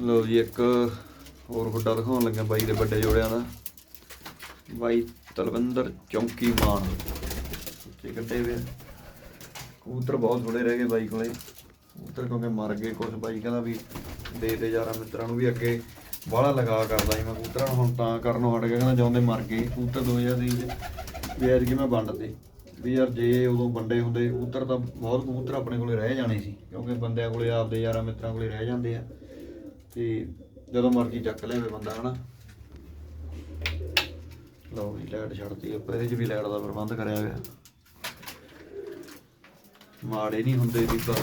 ਲੋ ਜੀ ਇੱਕ ਹੋਰ ਗੁੱਡਾ ਦਿਖਾਉਣ ਲੱਗਾ ਬਾਈ ਦੇ ਵੱਡੇ ਜੋੜਿਆਂ ਦਾ। ਬਾਈ ਤਲਵੰਦਰ ਚੌਂਕੀ ਮਾਨ। ਉੱਤੇ ਕੱਟੇ ਵੇ ਕਬੂਤਰ ਬਹੁਤ ਥੋੜੇ ਰਹਿ ਗਏ ਬਾਈ ਕੋਲੇ। ਕਬੂਤਰ ਕਿਉਂਕਿ ਮਰ ਗਏ ਕੁਝ ਬਾਈ ਕਹਿੰਦਾ ਵੀ ਦੇ ਦੇ ਯਾਰਾਂ ਮਿੱਤਰਾਂ ਨੂੰ ਵੀ ਅੱਗੇ ਬਾਹਲਾ ਲਗਾ ਕਰਦਾ ਸੀ ਮੈਂ ਕਬੂਤਰਾਂ ਨੂੰ। ਹੁਣ ਤਾਂ ਕਰਨੋਂ ਹਟ ਗਿਆ, ਕਹਿੰਦਾ ਜਾਂਦੇ ਮਰ ਗਏ। ਕਬੂਤਰ 2000 ਦੀ ਵੀ ਐਰ ਕਿ ਮੈਂ ਵੰਡਦੇ ਵੀ ਯਾਰ ਜੇ ਉਦੋਂ ਵੰਡੇ ਹੁੰਦੇ, ਕਬੂਤਰ ਤਾਂ ਬਹੁਤ ਕਬੂਤਰ ਆਪਣੇ ਕੋਲੇ ਰਹਿ ਜਾਣੇ ਸੀ। ਕਿਉਂਕਿ ਬੰਦਿਆਂ ਕੋਲੇ ਆਪਦੇ ਯਾਰਾਂ ਮਿੱਤਰਾਂ ਕੋਲੇ ਰਹਿ ਜਾਂਦੇ ਆ। ਤੇ ਜਦੋਂ ਮਰਜ਼ੀ ਚੱਕ ਲਿਆਵੇ ਬੰਦਾ, ਹਨਾ? ਲਓ ਜੀ, ਲਾਈਟ ਛੱਡਤੀ, ਆਪਾਂ ਇਹਦੇ 'ਚ ਵੀ ਲਾਈਟ ਦਾ ਪ੍ਰਬੰਧ ਕਰਿਆ ਹੋਇਆ। ਮਾੜੇ ਨਹੀਂ ਹੁੰਦੇ ਬੀਬਾ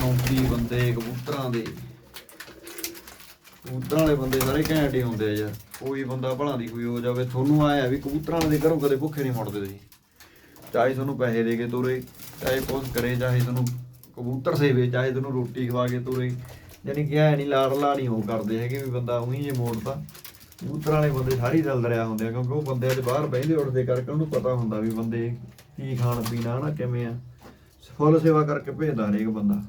34 ਬੰਦੇ, ਕਬੂਤਰਾਂ ਦੇ। ਕਬੂਤਰਾਂ ਵਾਲੇ ਬੰਦੇ ਸਾਰੇ ਘੈਂਟ ਹੀ ਹੁੰਦੇ ਆ ਯਾਰ। ਕੋਈ ਬੰਦਾ ਭਲਾ ਦੀ ਕੋਈ ਹੋ ਜਾਵੇ। ਤੁਹਾਨੂੰ ਆਇਆ ਵੀ ਕਬੂਤਰਾਂ ਵਾਲੇ ਦੇ ਘਰੋਂ ਕਦੇ ਭੁੱਖੇ ਨਹੀਂ ਮੁੜਦੇ ਤੁਸੀਂ। ਚਾਹੇ ਤੁਹਾਨੂੰ ਪੈਸੇ ਦੇ ਕੇ ਤੁਰੇ, ਚਾਹੇ ਕੁਛ ਕਰੇ, ਚਾਹੇ ਤੁਹਾਨੂੰ ਕਬੂਤਰ ਸੇਵੇ, ਚਾਹੇ ਤੁਹਾਨੂੰ ਰੋਟੀ ਖਵਾ ਕੇ ਤੁਰੇ। ਯਾਨੀ ਕਿ ਐ ਨਹੀਂ ਲਾੜ ਲਾੜੀ ਉਹ ਕਰਦੇ ਹੈਗੇ ਵੀ ਬੰਦਾ ਉਹੀ ਜੇ ਮੋੜਦਾ। ਕਬੂਤਰਾਂ ਵਾਲੇ ਬੰਦੇ ਸਾਰੀ ਦਿਲ ਦਰਿਆ ਹੁੰਦੇ ਆ, ਕਿਉਂਕਿ ਉਹ ਬੰਦੇ ਅੱਜ ਬਾਹਰ ਬਹਿੰਦੇ ਉੱਠਦੇ ਕਰਕੇ ਉਹਨੂੰ ਪਤਾ ਹੁੰਦਾ ਵੀ ਬੰਦੇ ਕੀ ਖਾਣ ਪੀਣਾ ਹਨਾ ਕਿਵੇਂ ਆ। ਫੁੱਲ ਸੇਵਾ ਕਰਕੇ ਭੇਜਦਾ ਹਰੇਕ ਬੰਦਾ।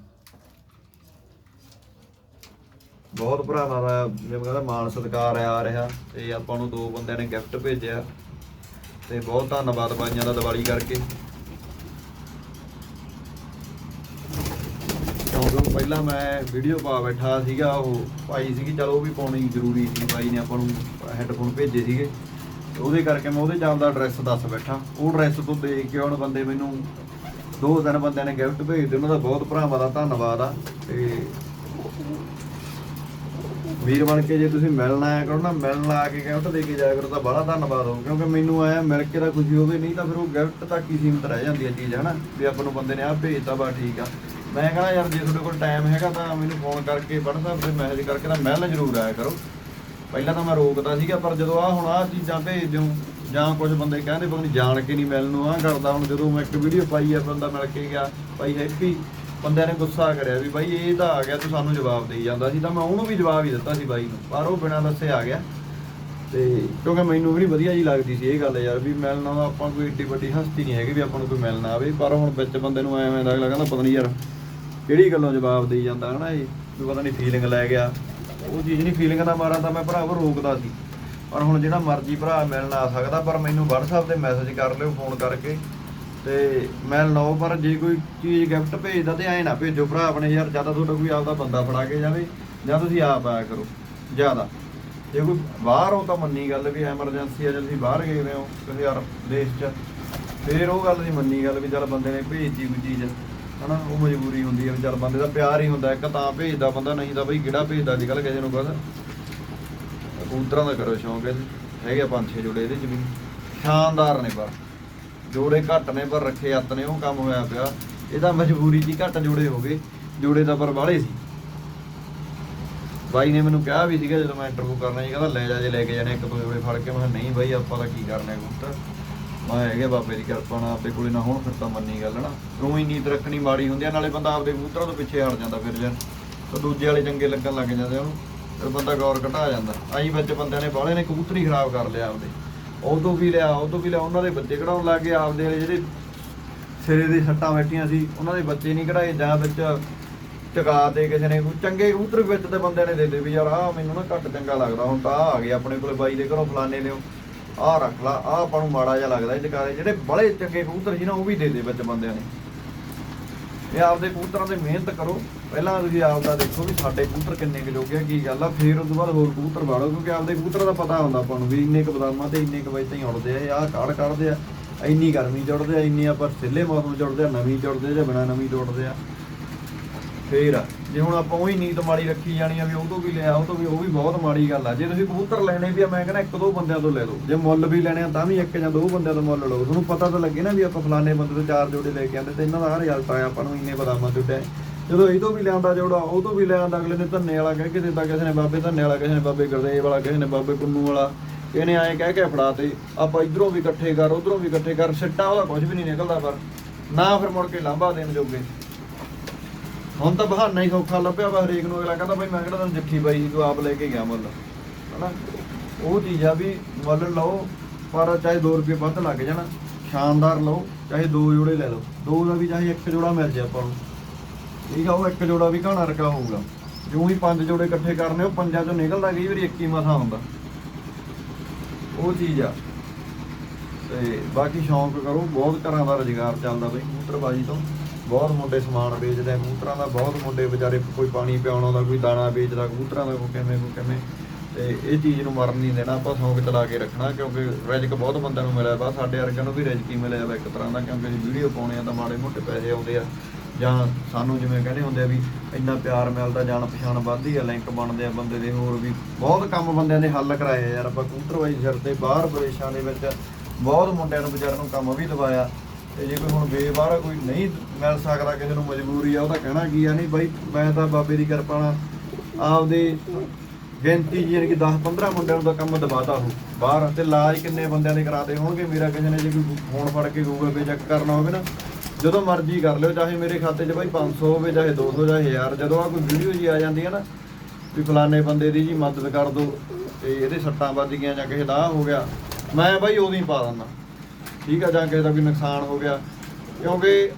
ਬਹੁਤ ਭਰਾਵਾਂ ਦਾ ਜਿਵੇਂ ਕਹਿੰਦਾ ਮਾਣ ਸਤਿਕਾਰ ਆ ਰਿਹਾ ਤੇ ਆਪਾਂ ਨੂੰ ਦੋ ਬੰਦਿਆਂ ਨੇ ਗਿਫਟ ਭੇਜਿਆ। ਤੇ ਬਹੁਤ ਧੰਨਵਾਦ ਬਾਈਆਂ ਦਾ ਦੀਵਾਲੀ ਕਰਕੇ। ਕਿਉਂਕਿ ਪਹਿਲਾਂ ਮੈਂ ਵੀਡੀਓ ਪਾ ਬੈਠਾ ਸੀਗਾ, ਉਹ ਭਾਈ ਸੀਗੀ, ਚਲੋ ਉਹ ਵੀ ਪਾਉਣੀ ਜ਼ਰੂਰੀ ਸੀ, ਭਾਈ ਨੇ ਆਪਾਂ ਨੂੰ ਹੈੱਡਫੋਨ ਭੇਜੇ ਸੀਗੇ। ਉਹਦੇ ਕਰਕੇ ਮੈਂ ਉਹਦੇ ਜਾਣ ਦਾ ਐਡਰੈਸ ਦੱਸ ਬੈਠਾ। ਉਹ ਐਡਰੈਸ ਤੋਂ ਦੇਖ ਕੇ ਹੁਣ ਬੰਦੇ ਮੈਨੂੰ ਦੋ ਤਿੰਨ ਬੰਦਿਆਂ ਨੇ ਗਿਫਟ ਭੇਜਦੇ ਉਹਨਾਂ ਦਾ ਬਹੁਤ ਭਰਾਵਾਂ ਦਾ ਧੰਨਵਾਦ ਆ। ਤੇ ਵੀਰ ਬਣ ਕੇ ਜੇ ਤੁਸੀਂ ਮਿਲਣ ਆਇਆ ਕਰੋ ਨਾ, ਮਿਲਣ ਆ ਕੇ ਗਿਫਟ ਦੇ ਕੇ ਜਾਇਆ ਕਰੋ ਤਾਂ ਬੜਾ ਧੰਨਵਾਦ ਹੋ ਕਿਉਂਕਿ ਮੈਨੂੰ ਆਇਆ ਮਿਲ ਕੇ ਤਾਂ ਖੁਸ਼ੀ ਹੋਵੇ, ਨਹੀਂ ਤਾਂ ਫਿਰ ਉਹ ਗਿਫਟ ਤੱਕ ਹੀ ਸੀਮਤ ਰਹਿ ਜਾਂਦੀ ਹੈ ਚੀਜ਼, ਹਨਾ? ਵੀ ਆਪਾਂ ਨੂੰ ਬੰਦੇ ਨੇ ਆ ਭੇਜਤਾ ਬਾ ਠੀਕ ਆ। ਮੈਂ ਕਹਣਾ ਯਾਰ ਜੇ ਤੁਹਾਡੇ ਕੋਲ ਟਾਈਮ ਹੈਗਾ ਤਾਂ ਮੈਨੂੰ ਫੋਨ ਕਰਕੇ WhatsApp ਤੇ ਮੈਸੇਜ ਕਰਕੇ ਤਾਂ ਮਿਲਣ ਜ਼ਰੂਰ ਆਇਆ ਕਰੋ। ਪਹਿਲਾਂ ਤਾਂ ਮੈਂ ਰੋਕਦਾ ਸੀਗਾ, ਪਰ ਜਦੋਂ ਆ ਹੁਣ ਆ ਚੀਜ਼ਾਂ ਭੇਜ ਦਿਓ ਜਾਂ ਕੁਝ ਬੰਦੇ ਕਹਿੰਦੇ ਪਤਾ ਨਹੀਂ ਜਾਣ ਕੇ ਨਹੀਂ ਮਿਲਣ ਨੂੰ ਆ ਕਰਦਾ ਹੁਣ ਜਦੋਂ ਮੈਂ ਇੱਕ ਵੀਡੀਓ ਪਾਈ ਆ, ਬੰਦਾ ਮਿਲ ਕੇ ਗਿਆ, ਭਾਈ ਹੈਪੀ ਬੰਦਿਆਂ ਨੇ ਗੁੱਸਾ ਕਰਿਆ ਵੀ ਬਾਈ ਇਹ ਤਾਂ ਆ ਗਿਆ ਤੂੰ ਸਾਨੂੰ ਜਵਾਬ ਦੇਈ ਜਾਂਦਾ ਸੀ, ਤਾਂ ਮੈਂ ਉਹਨੂੰ ਵੀ ਜਵਾਬ ਹੀ ਦਿੱਤਾ ਸੀ ਬਾਈ ਨੂੰ, ਪਰ ਉਹ ਬਿਨਾਂ ਦੱਸੇ ਆ ਗਿਆ। ਤੇ ਕਿਉਂਕਿ ਮੈਨੂੰ ਵੀ ਨਹੀਂ ਵਧੀਆ ਜੀ ਲੱਗਦੀ ਸੀ ਇਹ ਗੱਲ ਯਾਰ ਵੀ ਮਿਲਣਾ ਤਾਂ ਆਪਾਂ ਕੋਈ ਏਡੀ ਵੱਡੀ ਹਸਤੀ ਨਹੀਂ ਹੈਗੀ ਵੀ ਆਪਾਂ ਨੂੰ ਕੋਈ ਮਿਲਣਾ ਆਵੇ, ਪਰ ਹੁਣ ਵਿੱਚ ਬੰਦੇ ਨੂੰ ਐਵੇਂ ਦਾ ਲੱਗਦਾ ਪਤਾ ਨਹੀਂ ਯਾਰ ਕਿਹੜੀ ਗੱਲੋਂ ਜਵਾਬ ਦੇਈ ਜਾਂਦਾ ਹਨਾ ਇਹ? ਵੀ ਪਤਾ ਨਹੀਂ ਫੀਲਿੰਗ ਲੈ ਗਿਆ। ਉਹ ਚੀਜ਼ ਨਹੀਂ ਫੀਲਿੰਗ ਦਾ ਮਾਰਾ ਤਾਂ ਮੈਂ ਭਰਾਵੋ ਰੋਕਦਾ ਸੀ। ਪਰ ਹੁਣ ਜਿਹੜਾ ਮਰਜ਼ੀ ਭਰਾ ਮਿਲਣ ਆ ਸਕਦਾ, ਪਰ ਮੈਨੂੰ WhatsApp ਤੇ ਮੈਸੇਜ ਕਰ ਲਿਓ ਫੋਨ ਕਰਕੇ। ਤੇ ਮਿਲ ਲਓ ਪਰ ਜੇ ਕੋਈ ਚੀਜ਼ ਗਿਫਟ ਭੇਜਦਾ ਤੇ ਐਂ ਨਾ ਭੇਜੋ, ਭਰਾ ਆਪਣੇ ਯਾਰ ਜ਼ਿਆਦਾ ਤੁਹਾਡਾ ਕੋਈ ਆਪਦਾ ਬੰਦਾ ਫੜਾ ਕੇ ਜਾਵੇ, ਜਾਂ ਤੁਸੀਂ ਆਪ ਆਇਆ ਕਰੋ, ਜ਼ਿਆਦਾ। ਜੇ ਕੋਈ ਬਾਹਰ ਹੋ ਤਾਂ ਮੰਨੀ ਗੱਲ ਵੀ ਐਮਰਜੈਂਸੀ ਆ, ਜੇ ਤੁਸੀਂ ਬਾਹਰ ਗਏ ਹੋਏ ਹੋ ਕਿਸੇ ਯਾਰ ਦੇਸ਼ 'ਚ, ਫੇਰ ਉਹ ਗੱਲ ਨਹੀਂ ਮੰਨੀ ਗੱਲ ਵੀ ਚੱਲ ਬੰਦੇ ਨੇ ਭੇਜਤੀ ਕੋਈ ਚੀਜ਼। ਹਨਾ, ਉਹ ਮਜਬੂਰੀ ਹੁੰਦੀ ਹੈ ਵੀ ਚੱਲ ਬੰਦੇ ਦਾ ਪਿਆਰ ਹੀ ਹੁੰਦਾ, ਇੱਕ ਤਾਂ ਭੇਜਦਾ ਬੰਦਾ, ਨਹੀਂ ਤਾਂ ਬਈ ਕਿਹੜਾ ਭੇਜਦਾ ਅੱਜ ਕੱਲ ਕਿਸੇ ਨੂੰ ਪਤਾ ਕਬੂਤਰਾਂ ਦਾ ਕਰੋ ਸ਼ੌਂਕ ਹੈ ਹੈਗੇ ਪੰਜ ਛੇ ਜੋੜੇ ਇਹਦੇ ਚ ਵੀ। ਸ਼ਾਨਦਾਰ ਨੇ ਪਰ, ਜੋੜੇ ਘੱਟ ਨੇ ਪਰ ਰੱਖੇ ਅੱਤ ਨੇ, ਉਹ ਕੰਮ ਹੋਇਆ ਪਿਆ। ਇਹਦਾ ਮਜਬੂਰੀ ਜੀ ਘੱਟ ਜੋੜੇ ਹੋ ਗਏ, ਜੋੜੇ ਤਾਂ ਪਰ ਵਾਲੇ ਸੀ। ਬਾਈ ਨੇ ਮੈਨੂੰ ਕਿਹਾ ਵੀ ਸੀਗਾ ਜਦੋਂ ਮੈਂ ਇੰਟਰਵਿਊ ਕਰਨਾ ਸੀ, ਕਹਿੰਦਾ ਲੈ ਜਾ ਜੇ ਲੈ ਕੇ ਜਾਣੇ ਇੱਕ ਦੋ ਜੋੜੇ ਫੜ ਕੇ। ਮੈਂ ਕਿਹਾ ਨਹੀਂ ਬਾਈ, ਆਪਾਂ ਤਾਂ ਕੀ ਕਰਨਾ ਕਬੂਤਰ? ਮੈਂ ਹੈਗੇ ਬਾਬੇ ਦੀ ਕਿਰਪਾ ਨਾਲ ਆਪੇ ਕੋਲੇ, ਨਾ ਹੁਣ ਫਿਰ ਤਾਂ ਮੰਨੀ ਗੱਲ ਨਾ। ਕਿਉਂ ਹੀ ਨੀਤ ਰੱਖਣੀ ਮਾੜੀ ਹੁੰਦੀ ਆ, ਨਾਲੇ ਬੰਦਾ ਆਪਦੇ ਕਬੂਤਰਾਂ ਤੋਂ ਪਿੱਛੇ ਹਟ ਜਾਂਦਾ ਫਿਰ ਜਾਂ ਤਾਂ ਦੂਜੇ ਵਾਲੇ ਚੰਗੇ ਲੱਗਣ ਲੱਗ ਜਾਂਦੇ ਉਹਨੂੰ, ਫਿਰ ਬੰਦਾ ਗੌਰ ਘਟਾ ਜਾਂਦਾ। ਆਈ ਵਿੱਚ ਬੰਦਿਆਂ ਨੇ ਬਾਹਲੇ ਨੇ ਕਬੂਤਰੀ ਖਰਾਬ ਕਰ ਲਿਆ ਆਪਦੇ। ਉਹ ਤੋਂ ਵੀ ਲਿਆ ਉਹ ਤੋਂ ਵੀ ਲਿਆ, ਉਹਨਾਂ ਦੇ ਬੱਚੇ ਕਢਾਉਣ ਲੱਗ ਗਏ ਆਪਦੇ ਵਾਲੇ ਜਿਹੜੇ ਸਿਰੇ ਦੇ ਸੱਟਾਂ ਬੈਠੀਆਂ ਸੀ, ਉਹਨਾਂ ਦੇ ਬੱਚੇ ਨਹੀਂ ਕਢਾਏ, ਜਾਂ ਵਿੱਚ ਚਕਾ ਦੇ ਕਿਸੇ ਨੇ ਕੋਈ ਚੰਗੇ ਕਬੂਤਰ ਵਿੱਚ ਤੇ ਬੰਦੇ ਨੇ ਦੇ ਦੇ ਵੀ ਯਾਰ ਆਹ ਮੈਨੂੰ ਨਾ ਘੱਟ ਚੰਗਾ ਲੱਗਦਾ, ਹੁਣ ਤਾਂ ਆ ਗਏ ਆਪਣੇ ਕੋਲ ਬਾਈ ਦੇ ਘਰੋਂ ਫਲਾਣੇ ਲਿਓ। ਆਹ ਰੱਖ ਲਾ, ਆਹ ਆਪਾਂ ਨੂੰ ਮਾੜਾ ਜਿਹਾ ਲੱਗਦਾ ਇਹ ਚਕਾਰੇ ਜਿਹੜੇ ਬੜੇ ਚੰਗੇ ਕਬੂਤਰ ਸੀ ਨਾ, ਉਹ ਵੀ ਦੇ ਦੇ ਵਿੱਚ ਬੰਦਿਆਂ ਨੇ। ਇਹ ਆਪਦੇ ਕਬੂਤਰਾਂ ਤੇ ਮਿਹਨਤ ਕਰੋ। ਪਹਿਲਾਂ ਤੁਸੀਂ ਆਪਦਾ ਦੇਖੋ ਵੀ ਸਾਡੇ ਕਬੂਤਰ ਕਿੰਨੇ ਕੁ ਜੋਗੇ ਆ, ਕੀ ਗੱਲ ਆ, ਫੇਰ ਉਸ ਤੋਂ ਬਾਅਦ ਹੋਰ ਕਬੂਤਰ ਵਾੜੋ, ਕਿਉਂਕਿ ਆਪਦੇ ਕਬੂਤਰ ਦਾ ਪਤਾ ਹੁੰਦਾ ਆਪਾਂ ਨੂੰ ਵੀ ਇੰਨੇ ਕੁ ਬਦਾਮਾਂ ਤੇ ਇੰਨੇ ਕੁ ਵਜੇ ਤਾਈਂ ਉੜਦੇ ਆ ਆਹ ਕਾੜ ਕੱਢਦੇ ਆ, ਇੰਨੀ ਗਰਮੀ ਚ ਆ, ਇੰਨੀ ਆਪਾਂ ਸਿੱਲੇ ਮੌਸਮ ਚ ਆ, ਨਵੀਂ ਚ ਜਾਂ ਬਿਨਾ ਨਵੀਂ ਚ ਆ। ਫੇਰ ਜੇ ਹੁਣ ਆਪਾਂ ਉਹੀ ਨੀਤ ਮਾੜੀ ਰੱਖੀ ਜਾਣੀ ਆ ਵੀ ਉਹ ਤੋਂ ਵੀ ਲਿਆ, ਉਹ ਤੋਂ ਵੀ, ਉਹ ਵੀ ਬਹੁਤ ਮਾੜੀ ਗੱਲ ਆ। ਜੇ ਤੁਸੀਂ ਕਬੂਤਰ ਲੈਣੇ ਵੀ ਆ, ਮੈਂ ਕਹਿੰਦਾ ਇੱਕ ਦੋ ਬੰਦਿਆਂ ਤੋਂ ਲੈ ਲਓ। ਜੇ ਮੁੱਲ ਵੀ ਲੈਣੇ ਆ, ਤਾਂ ਵੀ ਇੱਕ ਜਾਂ ਦੋ ਬੰਦਿਆਂ ਤੋਂ ਮੁੱਲ ਲਓ। ਤੁਹਾਨੂੰ ਪਤਾ ਤਾਂ ਲੱਗੇ ਨਾ ਵੀ ਆਪਾਂ ਫਲਾਣੇ ਬੰਦੇ ਤੋਂ ਚਾਰ ਜੋੜੇ ਲੈ ਕੇ ਆਂਦੇ ਤੇ ਇਹਨਾਂ ਦਾ ਹਰ ਰਿਜ਼ਲਟ ਆਇਆ, ਆਪਾਂ ਨੂੰ ਇੰਨੇ ਬਦਾਮਾਂ ਜੁੱਟਿਆ ਜਦੋਂ ਇਹ ਤੋਂ ਵੀ ਲਿਆਂਦਾ ਜੋੜਾ, ਉਹ ਤੋਂ ਵੀ ਲਿਆਂਦਾ ਅਗਲੇ ਨੇ ਧੰਨੇ ਵਾਲਾ ਕਹਿ ਕੇ ਦਿੱਤਾ, ਕਿਸੇ ਨੇ ਬਾਬੇ ਧੰਨੇ ਵਾਲਾ, ਕਿਸੇ ਨੇ ਬਾਬੇ ਗੁਰਦੇਵ ਵਾਲਾ, ਕਿਸੇ ਨੇ ਬਾਬੇ ਕੁੰਨੂ ਵਾਲਾ। ਇਹਨੇ ਐਂ ਕਹਿ ਕੇ ਫੜਾ ਤੇ ਆਪਾਂ ਇਧਰੋਂ ਵੀ ਇਕੱਠੇ ਕਰ, ਉਧਰੋਂ ਵੀ ਇਕੱਠੇ ਕਰ, ਸਿੱਟਾ ਉਹਦਾ ਕੁਝ ਵੀ ਨਹੀਂ ਨਿਕਲਦਾ ਪਰ ਨਾ ਫਿਰ ਮੁੜ ਕੇ ਲਾਂਭਾ ਦੇਣ ਜੋਗੇ। ਹੁਣ ਤਾਂ ਬਹਾਨਾ ਹੀ ਸੌਖਾ ਲੱਭਿਆ ਵਾ ਹਰੇਕ ਨੂੰ, ਅਗਲਾ ਕਹਿੰਦਾ ਬਈ ਮੈਂ ਕਿਹੜਾ ਤੈਨੂੰ ਜੱਫੀ ਪਾਈ ਸੀ, ਤੂੰ ਆਪ ਲੈ ਕੇ ਗਿਆ ਮੁੱਲ। ਹਨਾ? ਉਹ ਚੀਜ਼ ਆ ਵੀ ਮੁੱਲ ਲਓ, ਪਰ ਚਾਹੇ 2 ਰੁਪਏ ਵੱਧ ਲੱਗ ਜਾਣਾ, ਸ਼ਾਨਦਾਰ ਲਓ, ਚਾਹੇ ਦੋ ਜੋੜੇ ਲੈ ਲਓ। ਦੋ ਦਾ ਵੀ ਚਾਹੇ ਇੱਕ ਜੋੜਾ ਮਿਲ ਜਾਏ ਆਪਾਂ ਨੂੰ। ਠੀਕ ਆ, ਉਹ ਇੱਕ ਜੋੜਾ ਵੀ ਘਾਣਾ ਰਕਾ ਹੋਊਗਾ। ਜਿਉਂ ਹੀ ਪੰਜ ਜੋੜੇ ਇਕੱਠੇ ਕਰਨੇ, ਉਹ ਪੰਜਾਂ ਚੋਂ ਨਿਕਲਦਾ, ਕਈ ਵਾਰੀ ਇੱਕ ਹੀ ਮਸਾ ਹੁੰਦਾ। ਉਹ ਚੀਜ਼ ਆ। ਤੇ ਬਾਕੀ ਸ਼ੌਂਕ ਕਰੋ, ਬਹੁਤ ਤਰ੍ਹਾਂ ਦਾ ਰੁਜ਼ਗਾਰ ਚੱਲਦਾ ਬਈ ਕਬੂਤਰਬਾਜੀ ਤੋਂ। ਬਹੁਤ ਮੁੰਡੇ ਸਮਾਨ ਵੇਚਦੇ ਆ ਕਬੂਤਰਾਂ ਦਾ ਬਹੁਤ ਮੁੰਡੇ ਵਿਚਾਰੇ ਕੋਈ ਪਾਣੀ ਪਿਆਉਣ ਆਉਂਦਾ, ਕੋਈ ਦਾਣਾ ਵੇਚਦਾ, ਕਬੂਤਰਾਂ ਦਾ ਕੋਈ ਕਿਵੇਂ ਕੋਈ ਕਿਵੇਂ। ਤੇ ਇਹ ਚੀਜ਼ ਨੂੰ ਮਰਨ ਨਹੀਂ ਦੇਣਾ, ਆਪਾਂ ਸ਼ੌਂਕ ਚਲਾ ਕੇ ਰੱਖਣਾ, ਕਿਉਂਕਿ ਰਿਜਕ ਬਹੁਤ ਬੰਦਿਆਂ ਨੂੰ ਮਿਲਿਆ ਵਾ, ਸਾਡੇ ਵਰਗਿਆਂ ਨੂੰ ਵੀ ਰਿਜਕ ਹੀ ਮਿਲਿਆ ਵਾ ਇੱਕ ਤਰ੍ਹਾਂ ਦਾ, ਕਿਉਂਕਿ ਅਸੀਂ ਵੀਡੀਓ ਪਾਉਣੇ ਆ ਤਾਂ ਮਾੜੇ ਮੋਟੇ ਪੈਸੇ ਆਉਂਦੇ ਆ। ਜਾਂ ਸਾਨੂੰ ਜਿਵੇਂ ਕਹਿੰਦੇ ਹੁੰਦੇ ਆ ਵੀ ਇੰਨਾ ਪਿਆਰ ਮਿਲਦਾ, ਜਾਣ ਪਛਾਣ ਵੱਧਦੀ ਆ ਲਿੰਕ ਬਣਦੇ ਆ ਬੰਦੇ ਦੇ, ਹੋਰ ਵੀ ਬਹੁਤ ਕੰਮ ਬੰਦਿਆਂ ਦੇ ਹੱਲ ਕਰਾਏ ਯਾਰ, ਆਪਾਂ ਕਬੂਤਰਬਾਜੀ ਸਿਰ ਤੇ ਬਾਹਰ ਵਿਦੇਸ਼ਾਂ ਦੇ ਵਿੱਚ ਬਹੁਤ ਮੁੰਡਿਆਂ ਨੂੰ ਵਿਚਾਰਿਆਂ ਨੂੰ ਕੰਮ ਵੀ ਦਵਾਇਆ। ਤੇ ਜੇ ਕੋਈ ਹੁਣ ਬੇਬਾਰਾ ਕੋਈ ਨਹੀਂ ਮਿਲ ਸਕਦਾ ਕਿਸੇ ਨੂੰ ਮਜਬੂਰੀ ਆ ਉਹਦਾ ਕਹਿਣਾ ਕੀ ਆ, ਨਹੀਂ ਬਾਈ, ਮੈਂ ਤਾਂ ਬਾਬੇ ਦੀ ਕਿਰਪਾ ਨਾਲ ਆਪਦੇ ਗਿਣਤੀ ਯਾਨੀ ਕਿ 10 15 ਮੁੰਡਿਆਂ ਨੂੰ ਤਾਂ ਕੰਮ ਦਵਾਤਾ ਹੋ ਬਾਹਰ, ਤੇ ਇਲਾਜ ਕਿੰਨੇ ਬੰਦਿਆਂ ਦੇ ਕਰਾਤੇ ਹੋਣਗੇ, ਮੇਰਾ ਕਿਸੇ ਨੇ ਜੇ ਕੋਈ ਫੋਨ ਫੜ ਕੇ ਗੂਗਲ ਪੇ ਚੈੱਕ ਕਰਨਾ ਹੋਵੇ ਨਾ, ਜਦੋਂ ਮਰਜ਼ੀ ਕਰ ਲਿਓ, ਚਾਹੇ ਮੇਰੇ ਖਾਤੇ 'ਚ ਬਾਈ 500 ਹੋਵੇ, ਚਾਹੇ 200 ਚਾਹੇ 1000 ਜਦੋਂ ਆ ਕੋਈ ਵੀਡੀਓ ਜੀ ਆ ਜਾਂਦੀ ਹੈ ਨਾ, ਵੀ ਫਲਾਣੇ ਬੰਦੇ ਦੀ ਜੀ ਮਦਦ ਕਰ ਦਿਓ ਤੇ ਇਹਦੇ ਸੱਟਾਂ ਵੱਜ ਗਈਆਂ ਜਾਂ ਕਿਸੇ ਦਾ ਹੋ ਗਿਆ, ਮੈਂ ਬਾਈ ਉਦੋਂ ਹੀ ਪਾ ਦਿੰਦਾ। ਠੀਕ ਆ ਜਾਂ ਕਿਸੇ ਦਾ ਕੋਈ ਨੁਕਸਾਨ ਹੋ ਗਿਆ। ਕਿਉਂਕਿ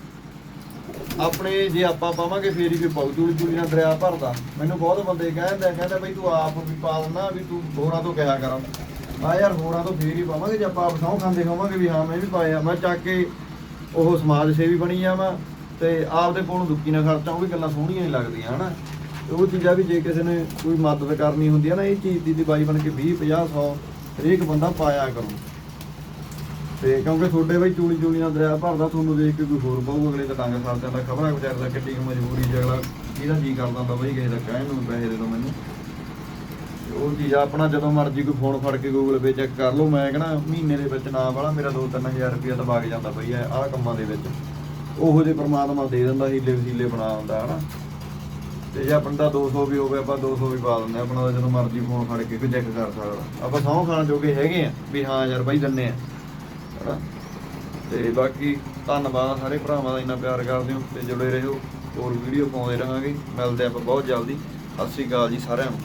ਆਪਣੇ ਜੇ ਆਪਾਂ ਪਾਵਾਂਗੇ ਫੇਰ ਹੀ ਕੋਈ ਪਾਉ ਚੂੜੀ ਚੂੜੀ ਨਾਲ ਦਰਿਆ ਭਰਦਾ। ਮੈਨੂੰ ਬਹੁਤ ਬੰਦੇ ਕਹਿੰਦੇ ਆ, ਕਹਿੰਦੇ ਬਈ ਤੂੰ ਆਪ ਵੀ ਪਾ ਦਿੰਦਾ ਵੀ ਤੂੰ ਹੋਰਾਂ ਤੋਂ ਕਿਹਾ ਕਰਾਂ। ਆ ਯਾਰ ਹੋਰਾਂ ਤੋਂ ਫੇਰ ਹੀ ਪਾਵਾਂਗੇ ਜੇ ਆਪਾਂ ਆਪ ਸਹੁੰ ਖਾਂਦੇ ਹੋਵਾਂਗੇ ਵੀ ਹਾਂ ਮੈਂ ਵੀ ਪਾਇਆ। ਮੈਂ ਚੱਕ ਕੇ ਉਹ ਸਮਾਜ ਸੇਵੀ ਬਣੀ ਜਾਵਾਂ ਤੇ ਆਪਦੇ ਕੋਲ ਨੂੰ ਦੁੱਕੀ ਨਾ ਖਰਚਾ ਉਹ ਵੀ ਗੱਲਾਂ ਸੋਹਣੀਆਂ ਹੀ ਲੱਗਦੀਆਂ ਹਨਾ। ਉਹ ਚੀਜ਼ਾਂ ਵੀ ਜੇ ਕਿਸੇ ਨੇ ਕੋਈ ਮਦਦ ਕਰਨੀ ਹੁੰਦੀ ਹੈ ਨਾ ਇਹ ਚੀਜ਼ ਦੀ ਬਾਈ ਬਣ ਕੇ 20 50 100 ਹਰੇਕ ਬੰਦਾ ਪਾਇਆ ਕਰੋ ਤੇ ਕਿਉਂਕਿ ਤੁਹਾਡੇ ਬਈ ਚੂਲੀ ਚੂਲੀ ਨਾਲ ਦਰਿਆ ਭਰਦਾ ਤੁਹਾਨੂੰ ਦੇਖ ਕੇ ਕੋਈ ਹੋਰ ਬਹੁ ਅਗਲੇ ਦਾ ਟੰਗ ਸਰ ਜਾਂਦਾ ਖਬਰਾਂ ਵਿਚਾਰ ਦਾ ਕਿੱਡੀ ਕੁ ਮਜਬੂਰੀ ਚ ਅਗਲਾ ਕਿਹਦਾ ਜੀ ਕਰਦਾ ਹੁੰਦਾ ਬਈ ਕਿਸੇ ਦਾ ਕਹਿਣ ਨੂੰ ਪੈਸੇ ਦੇ ਦੋ ਮੈਨੂੰ। ਉਹ ਚੀਜ਼ ਆ, ਆਪਣਾ ਜਦੋਂ ਮਰਜ਼ੀ ਕੋਈ ਫੋਨ ਫੜ ਕੇ ਗੂਗਲ ਪੇ ਚੈੱਕ ਕਰ ਲਓ ਮੈਂ ਕਹਣਾ ਮਹੀਨੇ ਦੇ ਵਿੱਚ ਨਾ ਵਾਲਾ ਮੇਰਾ 2-3000 ਰੁਪਇਆ ਤਾਂ ਵਗ ਜਾਂਦਾ ਬਈ ਇਹ ਆਹ ਕੰਮਾਂ ਦੇ ਵਿੱਚ। ਉਹੋ ਜੇ ਪ੍ਰਮਾਤਮਾ ਦੇ ਦਿੰਦਾ ਹੀਲੇ ਵਸੀਲੇ ਬਣਾ ਦਿੰਦਾ ਹਨਾ। ਤੇ ਜੇ ਆਪਣਾ ਤਾਂ 200 ਵੀ ਹੋਵੇ ਆਪਾਂ 200 ਵੀ ਪਾ ਦਿੰਦੇ ਆ ਆਪਣਾ ਜਦੋਂ ਮਰਜ਼ੀ ਫੋਨ ਫੜ ਕੇ ਕੋਈ ਚੈੱਕ ਕਰ ਸਕਦਾ। ਆਪਾਂ ਸਹੁੰ ਖਾਣ ਜੋਗੇ ਹੈਗੇ ਆ ਵੀ ਹਾਂ ਯਾਰ ਬਾਈ ਦਿੰਨੇ ਆ। ਹਨਾ ਤੇ ਬਾਕੀ ਧੰਨਵਾਦ ਸਾਰੇ ਭਰਾਵਾਂ ਦਾ ਇੰਨਾ ਪਿਆਰ ਕਰਦੇ ਹੋ ਤੇ ਜੁੜੇ ਰਹੋ। ਹੋਰ ਵੀਡੀਓ ਪਾਉਂਦੇ ਰਹਾਂਗੇ। ਮਿਲਦੇ ਆਪਾਂ ਬਹੁਤ ਜਲਦੀ। ਸਤਿ ਸ੍ਰੀ ਅਕਾਲ ਜੀ ਸਾਰਿਆਂ ਨੂੰ।